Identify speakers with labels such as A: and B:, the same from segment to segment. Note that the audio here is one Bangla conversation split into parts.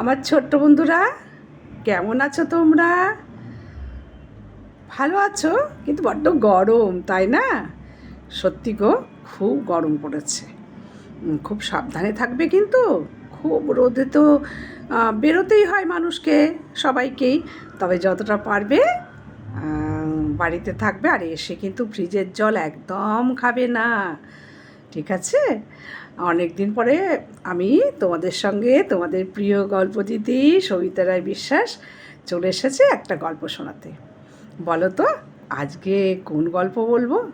A: আমার ছোট্ট বন্ধুরা, কেমন আছো তোমরা? ভালো আছো? কিন্তু বড্ড গরম, তাই না? সত্যি গো, খুব গরম পড়েছে। খুব সাবধানে থাকবে কিন্তু, খুব রোদে তো বেরোতেই হয় মানুষকে, সবাইকেই। তবে যতটা পারবে বাড়িতে থাকবে আর এসে কিন্তু ফ্রিজের জল একদম খাবে না। ঠিক আছে? অনেক দিন পরে আমি তোমাদের সঙ্গে তোমাদের প্রিয় গল্প দিদি সবিতা রায় বিশ্বাস চলে এসেছে একটা গল্প শোনাতে। বলো তো, আজকে কোন গল্প বলব?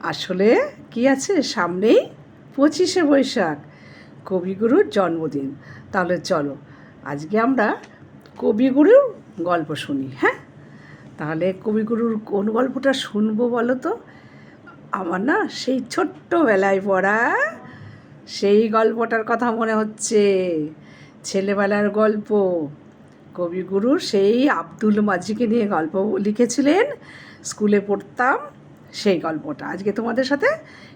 A: আসলে কি আছে? সামনেই পঁচিশে বৈশাখ, কবিগুরুর জন্মদিন। তাহলে চলো, আজকে আমরা কবিগুরুর গল্প শুনি হ্যাঁ? তাহলে কবিগুরুর কোন গল্পটা শুনব বলো তো? আমার না সেই ছোট্টবেলায় পড়া সেই গল্পটার কথা মনে হচ্ছে। ছেলেবেলার গল্প। কবিগুরু সেই আব্দুল মাঝিকে নিয়ে গল্প লিখেছিলেন। স্কুলে পড়তাম সেই গল্পটা। আজকে তোমাদের সাথে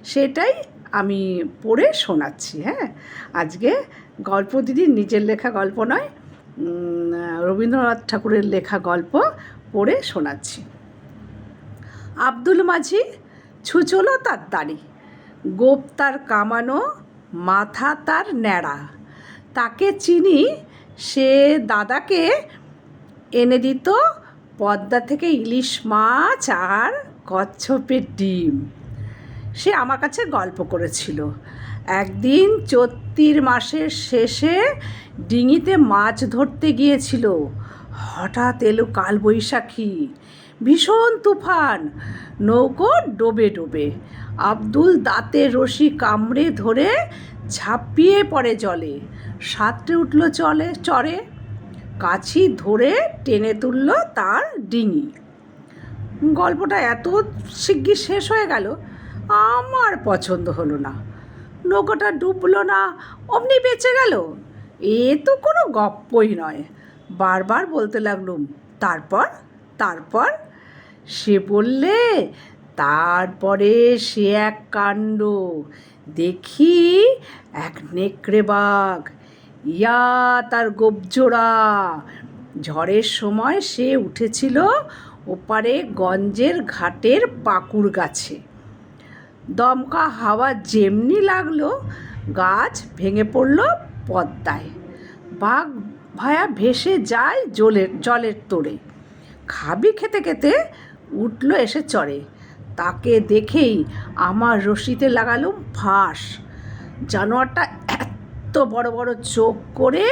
A: সেটাই আমি পড়ে শোনাচ্ছি হ্যাঁ? আজকে গল্প দিদির নিজের লেখা গল্প নয় রবীন্দ্রনাথ ঠাকুরের লেখা গল্প পড়ে শোনাচ্ছি। আব্দুল মাঝি ছুচলো তার দাড়ি। গোপ তার কামানো, মাথা তার ন্যাড়া। তাকে চিনি, সে দাদাকে এনে দিত পদ্মা থেকে ইলিশ মাছ আর কচ্ছপের ডিম। সে আমার কাছে গল্প করেছিল। একদিন চৈত্রির মাসের শেষে ডিঙিতে মাছ ধরতে গিয়েছিল। হঠাৎ এলো কালবৈশাখী। ভীষণ তুফান। নৌকো ডোবে ডোবে। আব্দুল দাঁতে রশি কামড়ে ধরে ঝাঁপিয়ে পড়ে জলে। সাঁতরে উঠল চলে, চরে। কাছি ধরে টেনে তুলল তার ডিঙি। গল্পটা এত শিগগির শেষ হয়ে গেল, আমার পছন্দ হলো না। নৌকাটা ডুবলো না, অমনি বেঁচে গেল। এ তো কোনো গপ্পই নয়। বারবার বলতে লাগলুম তারপর? তারপর? সে বললে, তারপরে সে এক কাণ্ড। দেখি, এক নেকড়ে বাঘ। ইয়া, তার গোবজোড়া ঝড়ের সময় সে উঠেছিল ওপারে গঞ্জের ঘাটের পাকুড় গাছে। দমকা হাওয়া যেমনি লাগল, গাছ ভেঙে পড়ল পদ্মায়। বাঘ ভায়া ভেসে যায় জলের জলের তোড়ে খাবি খেতে খেতে উঠল এসে চড়ে তাকে দেখেই আমার রশিতে লাগালুম ফাঁস। জানোয়ারটা এত বড় বড় চোখ করে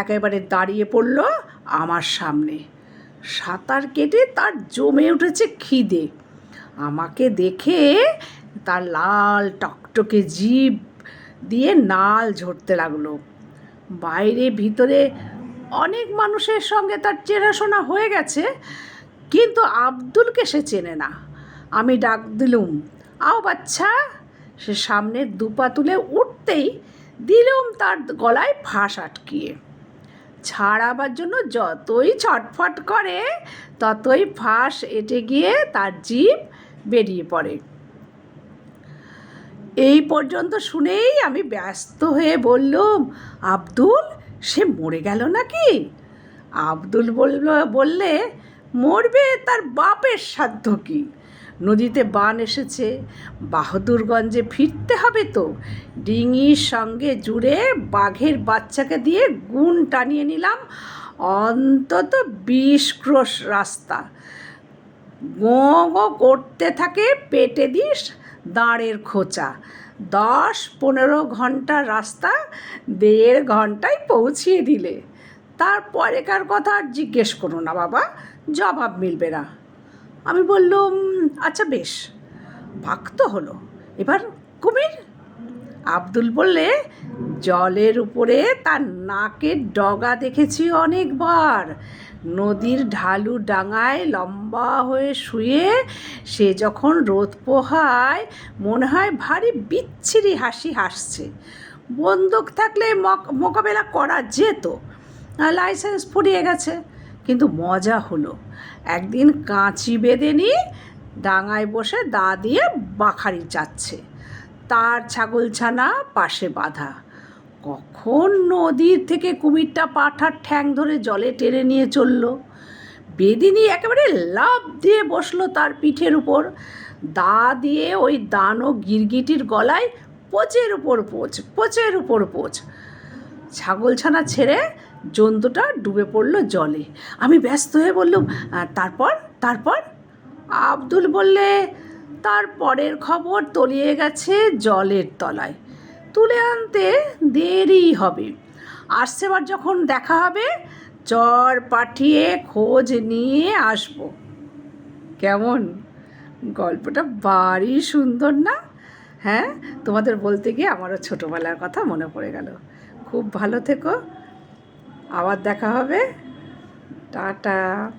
A: একেবারে দাঁড়িয়ে পড়ল আমার সামনে। সাঁতার কেটে তার জমে উঠেছে খিদে। আমাকে দেখে তার লাল টকটকে জিভ দিয়ে নাল ঝরতে লাগল। বাইরে, ভিতরে অনেক মানুষের সঙ্গে তার চেনাশোনা হয়ে গেছে, কিন্তু আব্দুলকে সে চেনে না। আমি ডাক দিলুম, আও বাচ্চা। সে সামনের দুপা তুলে উঠতেই দিলুম তার গলায় ফাঁস আটকিয়ে। ছাড়াবার জন্য যতই ছটফট করে, ততই ফাঁস এটে গিয়ে তার জিভ বেরিয়ে পড়ে। এই পর্যন্ত শুনেই আমি ব্যস্ত হয়ে বললুম, আব্দুল, সে মরে গেল নাকি? আব্দুল বলল, বললে, মরবে তার বাপের সাধ্য কি? নদীতে বান এসেছে, বাহাদুরগঞ্জে ফিরতে হবে তো। ডিঙির সঙ্গে জুড়ে বাঘের বাচ্চাকে দিয়ে গুণ টানিয়ে নিলাম, অন্তত বিশ ক্রোশ রাস্তা। গো গো করতে থাকে পেটে দিস দাঁড়ের খোঁচা। দশ পনেরো ঘণ্টা রাস্তা, দেড় ঘন্টায় পৌঁছিয়ে দিলে। তারপরেকার কথা আর জিজ্ঞেস করো না বাবা, জবাব মিলবে না। আমি বললুম আচ্ছা বেশ ভাগ তো হলো। এবার কুমির আব্দুল বললে, জলের উপরে তার নাকের ডগা দেখেছি অনেকবার। নদীর ঢালু ডাঙায় লম্বা হয়ে শুয়ে সে যখন রোদ পোহায়, মনে হয় ভারী বিচ্ছিরি হাসি হাসছে। বন্দুক থাকলে মক- মোকাবেলা করা যেত। লাইসেন্স ফুরিয়ে গেছে। কিন্তু মজা হলো। একদিন কাঁচি বেঁধে নিয়ে ডাঙায় বসে দা দিয়ে বাখারি যাচ্ছে তার ছাগলছানা পাশে বাঁধা। কখন নদীর থেকে কুমিরটা পাঠার ঠ্যাং ধরে জলে টেনে নিয়ে চলল। বেদিনী একেবারে লাফ দিয়ে বসল তার পিঠের উপর। দা দিয়ে ওই দানো গিরগিটির গলায় পোচের উপর পোচ, পোচের উপর পোচ। ছাগলছানা ছেড়ে জন্তুটা ডুবে পড়ল জলে। আমি ব্যস্ত হয়ে বললুম তারপর? তারপর? আব্দুল বললে তার পরের খবর তলিয়ে গেছে জলের তলায়। তুলে আনতে দেরি হবে। আসছেবার যখন দেখা হবে, চর পাঠিয়ে খোঁজ নিয়ে আসব। কেমন? গল্পটা ভারী সুন্দর না? হ্যাঁ তোমাদের বলতে গিয়ে আমারও ছোটোবেলার কথা মনে পড়ে গেল। খুব ভালো থেকো। আবার দেখা হবে। টাটা।